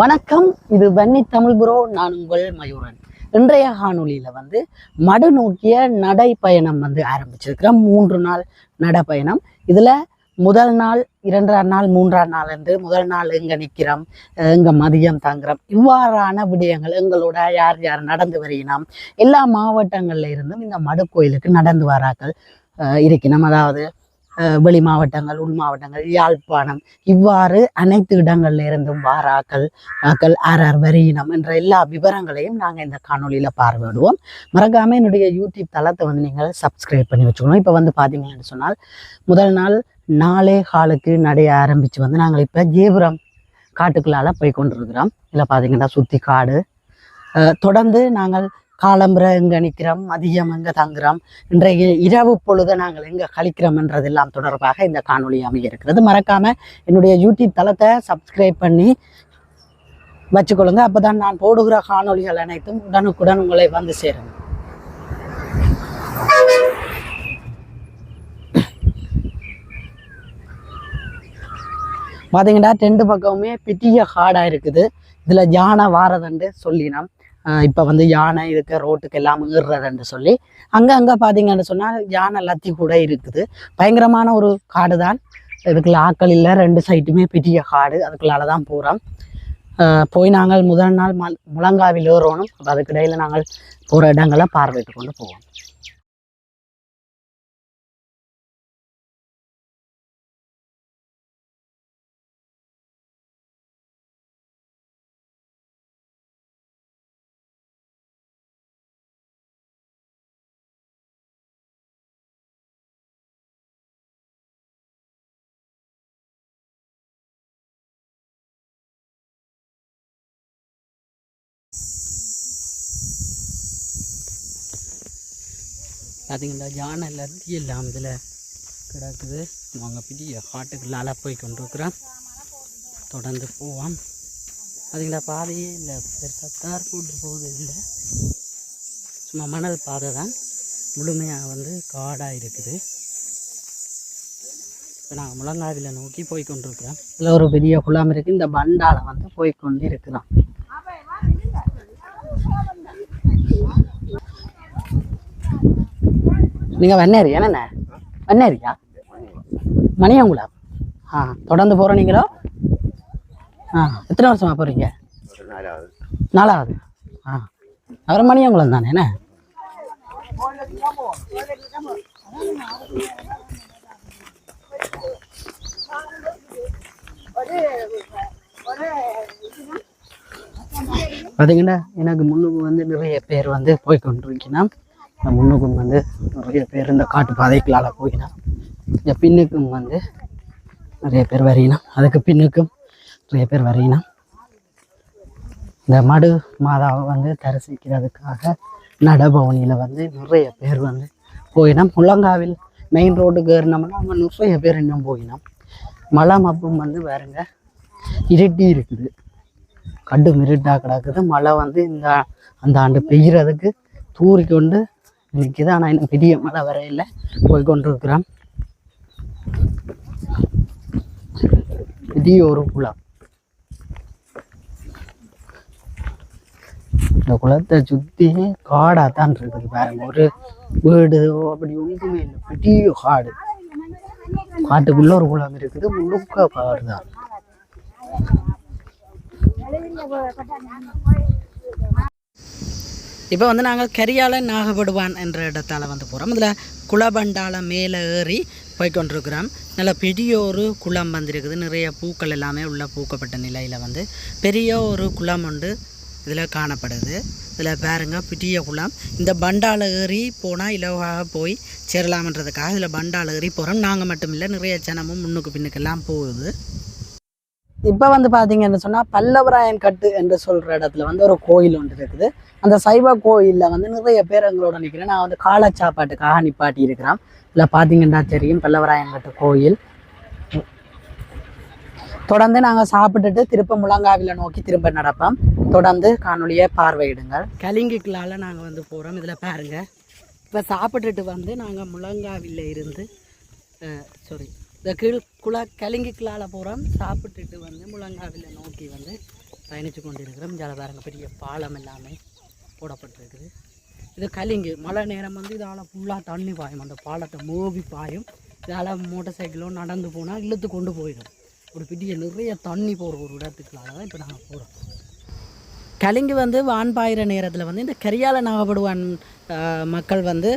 வணக்கம் இது வன்னி தமிழ் புரோ நான் உங்கள் மயூரன். இன்றைய காணொலியில் வந்து மடு நோக்கிய நடைப்பயணம் வந்து ஆரம்பிச்சிருக்கிறோம். மூன்று நாள் நடைப்பயணம். இதில் முதல் நாள் இரண்டாம் நாள் மூன்றாம் நாள் என்று முதல் நாள் எங்கே நிற்கிறோம் எங்கே மதியம் தங்குறோம். இவ்வாறான விடயங்கள் எங்களோட யார் யார் நடந்து வருகிறோம் எல்லா மாவட்டங்கள்ல இருந்தும் இந்த மடு கோயிலுக்கு நடந்து வராக்கள் இருக்கணும் அதாவது வெளி மாவட்டங்கள் உள் மாவட்டங்கள் யாழ்ப்பாணம். இவ்வாறு அனைத்து இடங்கள்ல இருந்தும் வாராக்கள் ஆக்கள் ஆர் ஆர் வரியினம் என்ற எல்லா விவரங்களையும் நாங்கள் இந்த காணொலியில் பார்வையிடுவோம். மறக்காமல் என்னுடைய யூடியூப் தளத்தை வந்து நீங்கள் சப்ஸ்கிரைப் பண்ணி வச்சுக்கணும். இப்போ வந்து பார்த்தீங்கன்னு சொன்னால் முதல் நாள் நாளே காலுக்கு நடைய ஆரம்பித்து வந்து நாங்கள் இப்போ ஜேபுரம் காட்டுக்குள்ளால் போய் கொண்டிருக்கிறோம். இதில் பார்த்தீங்கன்னா சுற்றி காடு. தொடர்ந்து நாங்கள் காலம்புற எங்கே நிற்கிறோம் மதியம் எங்கே தங்குறோம் இன்றைய இரவு பொழுது நாங்கள் எங்கே கழிக்கிறோம் என்றதெல்லாம் தொடர்பாக இந்த காணொலி அமைய இருக்கிறது மறக்காம என்னுடைய யூடியூப் தளத்தை சப்ஸ்கிரைப் பண்ணி வச்சுக்கொள்ளுங்க. அப்பதான் நான் போடுகிற காணொளிகள் அனைத்தும் உடனுக்குடன் உங்களை வந்து சேரும். பார்த்தீங்கன்னா ரெண்டு பக்கமுமே பெரிய காடாக இருக்குது. இதில் யானை வாரதண்டு சொல்லினோம். இப்போ வந்து யானை இதுக்கு ரோட்டுக்கு எல்லாம் ஏறுறதுன்னு சொல்லி. அங்கே அங்கே பார்த்தீங்கன்னு சொன்னால் யானை எல்லாத்தையும் கூட இருக்குது. பயங்கரமான ஒரு காடு தான் இதுக்குள்ள ஆக்கள் இல்லை ரெண்டு சைட்டுமே பெரிய காடு. அதுக்குள்ளால தான் போகிறோம் போய் நாங்கள் முதல் நாள் மல் முழங்காவில் ஏறணும் அப்போ அதுக்கிடையில் நாங்கள் போகிற இடங்களை பார்வையிட்டு கொண்டு போவோம். பார்த்தீங்களா யானை எல்லாத்தையும் எல்லாம் இதில் கிடக்குது. அவங்க பெரிய காட்டுக்குள்ளால போய் கொண்டிருக்கிறோம். தொடர்ந்து போவோம். அதுங்களா பாதையே இல்லை. பெருசாக தார் போட்டு போகுது இல்லை சும்மா மணல் பாதை தான். முழுமையாக வந்து காடாக இருக்குது. இப்போ நாங்கள் முழங்காவில் நோக்கி போய் கொண்டிருக்கிறோம். இதில் ஒரு பெரிய குளம் இருக்குது இந்த பண்டால் வந்து போய் கொண்டு இருக்கிறோம் நீங்கள் வன்னேரி என்னண்ணே வெண்ணேரியா மணியாங்குளம் ஆ தொடர்ந்து போகிற நீங்களோ? ஆ எத்தனை வருஷமாக போகிறீங்க நாலாவது. ஆ அவர் மணியாங்குளம் தானே என்ன? பார்த்தீங்கன்னா எனக்கு முன்னுக்கு வந்து நிறைய பேர் வந்து போய் கொண்டிருக்கீங்கன்னா முன்னுக்கும் வந்து நிறைய பேர் இந்த காட்டு பாதைகளால் போயினோம் இந்த பின்னுக்கும் வந்து நிறைய பேர் வரையினோம் அதுக்கு பின்னுக்கும் நிறைய பேர் வரையினோம் இந்த மடு மாதாவை வந்து தரிசிக்கிறதுக்காக நடபவனியில் வந்து நிறைய பேர் வந்து போயினோம் முழங்காவில் மெயின் ரோட்டுக்கு ஏறினோம்னா அங்கே நிறைய பேர் இன்னும் போயினோம் மழை மப்பும் வந்து வேறுங்க இருட்டி இருக்குது. கடும் இருட்டாக கிடக்குது. மழை வந்து இந்த அந்த ஆண்டு பெய்கிறதுக்கு தூறி கொண்டு நிற்கிது ஆனால் இன்னும் பெரிய மழை வர இல்லை போய் கொண்டு பெரிய ஒரு குளம். இந்த குளத்தை சுற்றி காடாக தான் இருக்குது பாருங்க. ஒரு வீடு அப்படி ஒன்றுமே இல்லை. பெரிய காடு. காட்டுக்குள்ள ஒரு குளம் இருக்குது. முழுக்க காடு தான் இப்போ வந்து நாங்கள் கரியால நாகப்படுவான் என்ற இடத்தால் வந்து போகிறோம் இதில் குளபண்டால மேலே ஏறி போய்கொண்டிருக்கிறோம் நல்ல பெரிய ஒரு குளம் வந்திருக்குது. நிறைய பூக்கள் எல்லாமே உள்ள பூக்கப்பட்ட நிலையில் வந்து பெரிய ஒரு குளம் உண்டு. இதில் காணப்படுது. இதில் பாருங்கள் பெரிய குளம். இந்த பண்டால ஏறி போனால் இலவாக போய் சேரலாமன்றதுக்காக இதில் பண்டால ஏறி போகிறோம் நாங்கள் மட்டும் இல்லை நிறைய ஜனமும் முன்னுக்கு பின்னுக்கெல்லாம் போகுது. இப்போ வந்து பார்த்தீங்கன்னு சொன்னால் பல்லவராயன் கட்டு என்று சொல்கிற இடத்துல வந்து ஒரு கோயில் ஒன்று இருக்குது. அந்த சைவ கோயிலில் வந்து நிறைய பேர் எங்களோட நிற்கிறேன் நான் வந்து காலை சாப்பாட்டுக்காக நிப்பாட்டி இருக்கிறான். இல்லை பார்த்தீங்கன்னா தெரியும் பல்லவராயன் கட்டு கோயில். தொடர்ந்து நாங்கள் சாப்பிட்டுட்டு திரும்ப முழங்காவில் நோக்கி திரும்ப நடப்போம். தொடர்ந்து காணொலியை பார்வையிடுங்கள். கலிங்குக்குள்ளால நாங்கள் வந்து போகிறோம் இதில் பாருங்கள் இப்போ சாப்பிட்டுட்டு வந்து நாங்கள் முழங்காவில இருந்து சாரி இந்த கீழ் குள கலிங்குக்குள்ளால போகிறோம் சாப்பிட்டுட்டு வந்து முழங்காவில் நோக்கி வந்து பயணித்து கொண்டிருக்கிறோம். இங்கே பாருங்க பெரிய பாலம் எல்லாமே போடப்பட்டிருக்குது. இது கலிங்கு. மழை நேரம் வந்து இதால் ஃபுல்லாக தண்ணி பாயும். அந்த பாலத்தை மூவி பாயும். இதால் மோட்டார் சைக்கிளோ நடந்து போனால் இழுத்து கொண்டு போயிடும். ஒரு பெரிய நிறைய தண்ணி போகிற ஒரு இடத்துக்குள்ளால தான் இப்போ நாங்கள் போகிறோம் கலிங்கு வந்து வான் பாயிற நேரத்தில் வந்து இந்த கரியால நாகப்படுவான் மக்கள் வந்து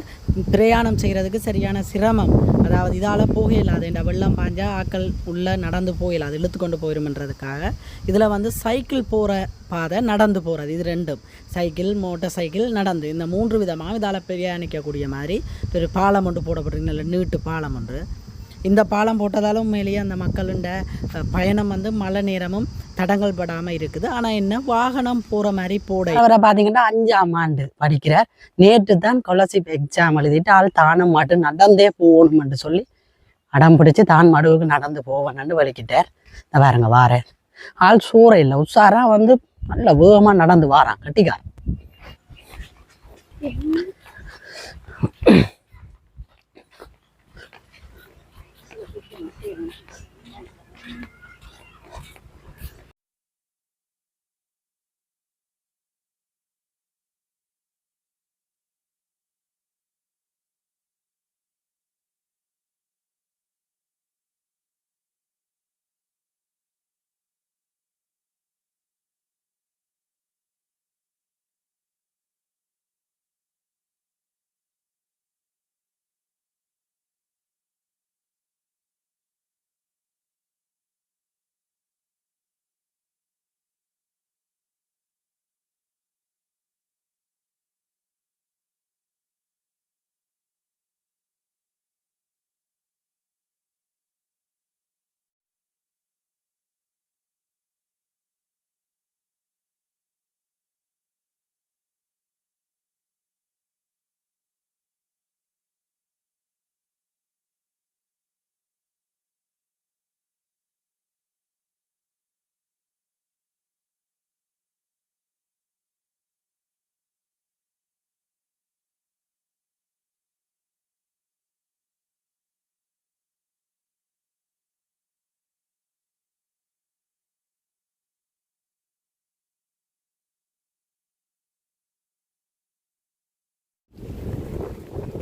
பிரயாணம் செய்கிறதுக்கு சரியான சிரமம். அதாவது இதால் போக இல்லாது இந்த வெள்ளம் பாஞ்சா ஆக்கள் உள்ளே நடந்து போயிடாது இழுத்து கொண்டு போயிருமன்றதுக்காக. இதில் வந்து சைக்கிள் போகிற பாதை நடந்து போகிறது இது ரெண்டும். சைக்கிள் மோட்டார் சைக்கிள் நடந்து. இந்த மூன்று விதமாக இதால் பிரயாணிக்கக்கூடிய மாதிரி பெரிய பாலம் ஒன்று போடப்பட்டிருக்கு நல்ல நீட்டு பாலம் ஒன்று. இந்த பாலம் போட்டதாலும் உண்மையிலேயே அந்த மக்களுண்ட பயணம் வந்து மழை நேரமும் தடங்கள் படாமல் இருக்குது. ஆனால் என்ன வாகனம் போகிற மாதிரி போட. அவரை பார்த்தீங்கன்னா அஞ்சாம் ஆண்டு படிக்கிறார். நேற்று தான் ஸ்காலர்ஷிப் எக்ஸாம் எழுதிட்டு ஆள் தானும் மாட்டு நடந்தே போகணும்னு சொல்லி அடம் பிடிச்சு தான் மடுவுக்கு நடந்து போவேன்னு வலிக்கிட்டார் இந்த பாருங்க வாரேன். ஆள் சூற இல்லை உஷாரா வந்து நல்ல வேகமாக நடந்து வாரான் கட்டிக்கார்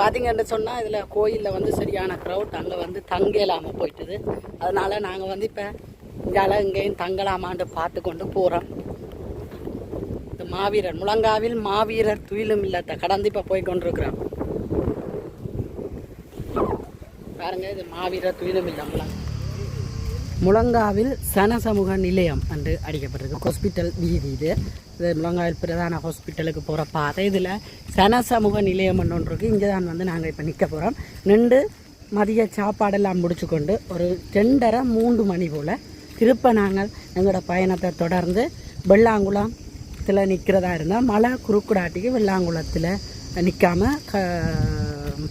பார்த்தீங்கன்னு சொன்னால் இதில் கோயிலில் வந்து சரியான க்ரௌட் அங்கே வந்து தங்க இல்லாமல் போயிட்டுது. அதனால் நாங்கள் வந்து இப்போ இங்கால இங்கேயும் தங்கலாமான்னு பார்த்து கொண்டு போகிறோம் இந்த மாவீரர் முழங்காவில் மாவீரர் துயிலும் இல்லத்தை கடந்து இப்போ போய் கொண்டிருக்கிறோம் பாருங்க இது மாவீரர் துயிலும் இல்லை முழங்க முழங்காவில் சன சமூக நிலையம் என்று அடிக்கப்பட்டிருக்கு. ஹாஸ்பிட்டல் வீதி இது. இது முழங்காவில் பிரதான ஹாஸ்பிட்டலுக்கு போகிற பாதை. இதில் சன சமூக நிலையம் ஒன்று இருக்குது இங்கே தான் வந்து நாங்கள் இப்போ நிற்க போகிறோம் நின்று மதிய சாப்பாடெல்லாம் முடிச்சு கொண்டு ஒரு ரெண்டரை மூன்று மணி போல் திருப்ப நாங்கள் எங்களோட பயணத்தை தொடர்ந்து வெள்ளாங்குளத்தில் நிற்கிறதா இருந்தால் மழை குறுக்குடாட்டிக்கு வெள்ளாங்குளத்தில் நிற்காமல் க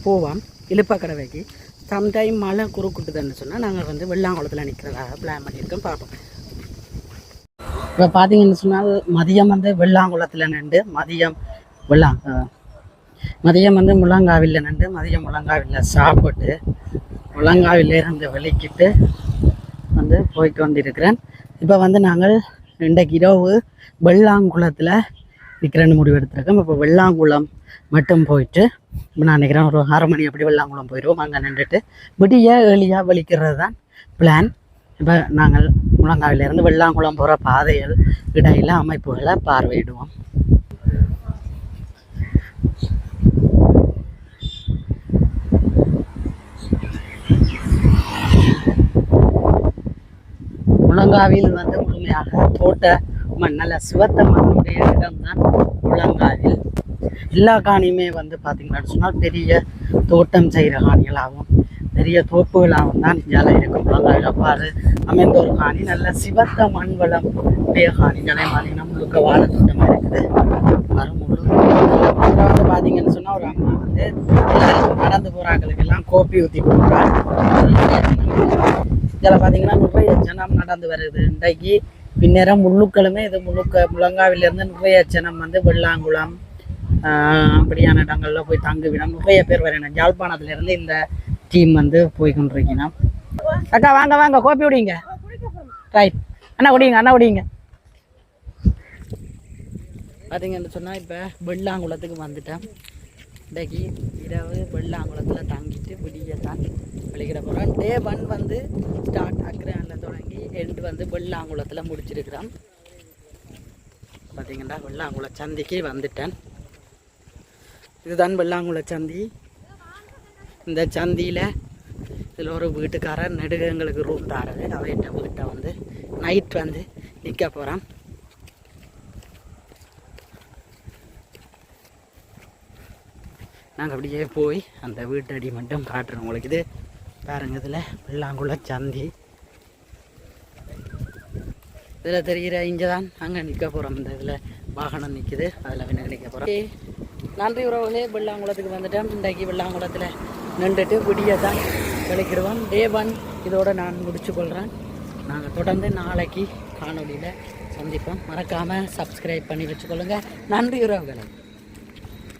போவோம். இழுப்பக்கடவைக்கு சம்டைம் மழை குறுக்குட்டுதுன்னு சொன்னால் நாங்கள் வந்து வெள்ளாங்குளத்தில் நிற்கிறதாக பிளான் பண்ணியிருக்கோம் பார்ப்போம். இப்போ பார்த்தீங்கன்னு சொன்னால் மதியம் வந்து வெள்ளாங்குளத்தில் நின்று மதியம் வெள்ளா மதியம் வந்து முழங்காவில் நின்று மதியம் முழங்காவில் சாப்பிட்டு முழங்காவில இருந்து வெளிக்கிட்டு வந்து போய் கொண்டிருக்கிறேன். இப்போ வந்து நாங்கள் இன்றைக்கு இரவு வெள்ளாங்குளத்தில் நிற்கிறேன்னு முடிவு எடுத்திருக்கோம். இப்போ வெள்ளாங்குளம் மட்டும் போயிட்டு இப்போ நான் நினைக்கிறேன் ஒரு ஆறு மணி அப்படி வெள்ளாங்குளம் போயிடுவோம் அங்கே நின்றுட்டு விடிய ஏழியாக வலிக்கிறது தான் பிளான் இப்போ நாங்கள் முழங்காவிலேருந்து வெள்ளாங்குளம் போகிற பாதைகள் இடையில அமைப்புகளை பார்வையிடுவோம். முழங்காவில் வந்து முழுமையாக தோட்ட மண் நல்ல சிவத்த மண்ணுடைய இடம்தான் முழங்காவில். எல்லா காணியுமே வந்து பார்த்தீங்கன்னா சொன்னால் பெரிய தோட்டம் செய்கிற காணிகளாகவும் பெரிய தோப்புகளாகவும் தான் இந்தியாவில் இருக்கும். முழங்காவில் அமைந்த ஒரு காணி. நல்ல சிவத்த மண் வளம் உடைய காணிகளை பார்த்தீங்கன்னா முழுக்க வாழைத்தோட்டமாக இருக்குது. வரும் முழு அப்புறம் வந்து பார்த்தீங்கன்னு சொன்னால் ஒரு அம்மா வந்து எல்லாருக்கும் நடந்து போகிறாங்களுக்கெல்லாம் கோப்பி ஊற்றி கொடுக்குறாங்க. இதில் பார்த்தீங்கன்னா நிறைய ஜனம் நடந்து வருது. இன்றைக்கு பின்னேரம் முள்ளுக்களுமே இது முழுக்க முழங்காவிலேருந்து நிறைய ஜனம் வந்து வெள்ளாங்குளம் அப்படியான இடங்களில் போய் தங்குவிடம் நிறைய பேர் வரணும். யாழ்ப்பாணத்துலேருந்து இந்த டீம் வந்து போய் கொண்டிருக்கணும் அக்கா வாங்க வாங்க கோப்பி விடிங்க ரைட் அண்ணா விடுங்க அண்ணா விடுங்க பார்த்தீங்கன்னு சொன்னால் இப்போ வெள்ளாங்குளத்துக்கு வந்துட்டேன். இன்றைக்கு இரவு வெள்ளாங்குளத்தில் தங்கிட்டு விடியத்தான் வெளிக்கிட போகிறோம் டே ஒன் வந்து ஸ்டார்ட் அக்ரானில் தொடங்கி எண்டு வந்து வெள்ளாங்குளத்தில் முடிச்சிருக்கிறோம். பார்த்தீங்கன்னா வெள்ளாங்குள சந்திக்கு வந்துட்டேன். இதுதான் வெள்ளாங்குள சந்தி. இந்த சந்தியில் இதில் ஒரு வீட்டுக்காரர் நெடுகங்களுக்கு ரூம் தாரது. அவர்கிட்ட வீட்டை வந்து நைட் வந்து நிற்க போகிறான் நாங்கள் அப்படியே போய் அந்த வீட்டடி மட்டும் காட்டுறோம் உங்களுக்கு. இது பாருங்க இதில் வெள்ளாங்குள சந்தி. இதில் தெரிகிற இங்கே தான் அங்கே நிற்க போகிறோம் இந்த இதில் வாகனம் நிற்குது அதில் பின்ன நிற்க போகிறோம் நன்றி உறவுகளே வெள்ளாங்குளத்துக்கு வந்துட்டேன். இன்றைக்கு வெள்ளாங்குளத்தில் நின்றுட்டு விடிய தான் கழிக்கிடுவோம் டே ஒன் நான் முடிச்சு கொள்கிறேன் நாங்கள் தொடர்ந்து நாளைக்கு காணொலியில் சந்திப்போம். மறக்காமல் சப்ஸ்கிரைப் பண்ணி வச்சுக்கொள்ளுங்கள் நன்றி உறவுகளை.